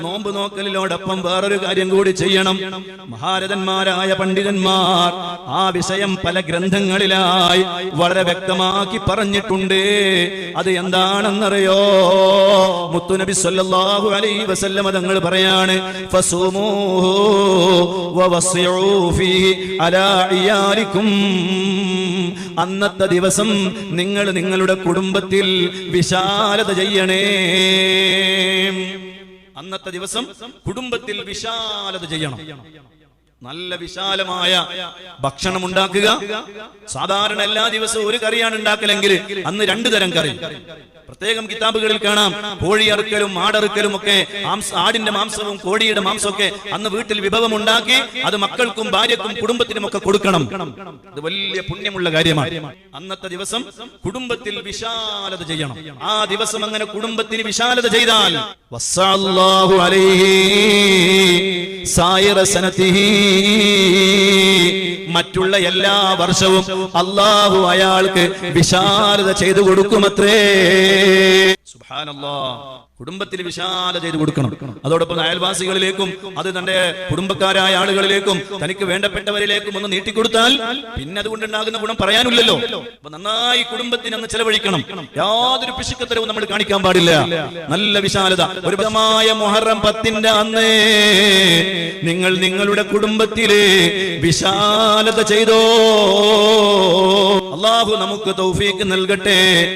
നോമ്പ് നോക്കലിനോടൊപ്പം വേറൊരു കാര്യം കൂടി ചെയ്യണം. മഹാരഥന്മാരായ പണ്ഡിതന്മാർ ആ വിഷയം പല ഗ്രന്ഥങ്ങളിലായി വളരെ വ്യക്തമാക്കി പറഞ്ഞിട്ടുണ്ട്. അത് എന്താണെന്നറിയോ? മുത്തുനബി സല്ലല്ലാഹു അലൈഹി വസല്ലമ തങ്ങൾ പറയാണ് ഇയാലിക്കും. അന്നത്തെ ദിവസം നിങ്ങൾ നിങ്ങളുടെ കുടുംബത്തിൽ വിശാലത ചെയ്യണേ. അന്നത്തെ ദിവസം കുടുംബത്തിൽ വിശാലത ചെയ്യണം. നല്ല വിശാലമായ ഭക്ഷണം ഉണ്ടാക്കുക സാധാരണ എല്ലാ ദിവസവും ഒരു കറിയാണ് ഉണ്ടാക്കലെങ്കിൽ അന്ന് രണ്ടു തരം കറി. പ്രത്യേകം കിതാബുകളിൽ കാണാം. കോഴി അറുക്കലും ആടറുക്കലും ഒക്കെ ആടിന്റെ മാംസവും കോഴിയുടെ മാംസവും ഒക്കെ അന്ന് വീട്ടിൽ വിഭവം ഉണ്ടാക്കി അത് മക്കൾക്കും ഭാര്യക്കും കുടുംബത്തിനും ഒക്കെ കൊടുക്കണം. ഇത് വലിയ പുണ്യമുള്ള കാര്യമാണ്. അന്നത്തെ ദിവസം കുടുംബത്തിൽ വിശാലത ചെയ്യണം. ആ ദിവസം അങ്ങനെ കുടുംബത്തിന് വിശാലത ചെയ്താൽ വസ്സാഹു അലൈഹി സായിറ സനത്തിഹി മറ്റുള്ള എല്ലാ വർഷവും അള്ളാഹു അയാൾക്ക് വിശാലത ചെയ്തു കൊടുക്കുമത്രേ. കുടുംബത്തിൽ വിശാല ചെയ്തു കൊടുക്കണം. അതോടൊപ്പം അയൽവാസികളിലേക്കും അത് തന്റെ കുടുംബക്കാരായ ആളുകളിലേക്കും തനിക്ക് വേണ്ടപ്പെട്ടവരിലേക്കും ഒന്ന് നീട്ടിക്കൊടുത്താൽ പിന്നെ അതുകൊണ്ട് ഉണ്ടാകുന്ന ഗുണം പറയാനില്ലല്ലോ. അപ്പൊ നന്നായി കുടുംബത്തിന് ഒന്ന് ചെലവഴിക്കണം. യാതൊരു പിശുക്കത്തരവും നമ്മൾ കാണിക്കാൻ പാടില്ല. നല്ല വിശാലത. ഒരു വിധമായ മുഹറം പത്തിന്റെ അന്ന് നിങ്ങൾ നിങ്ങളുടെ കുടുംബത്തിൽ വിശാലത ചെയ്തോ? അള്ളാഹു നമുക്ക് തൗഫീക്ക് നൽകട്ടെ.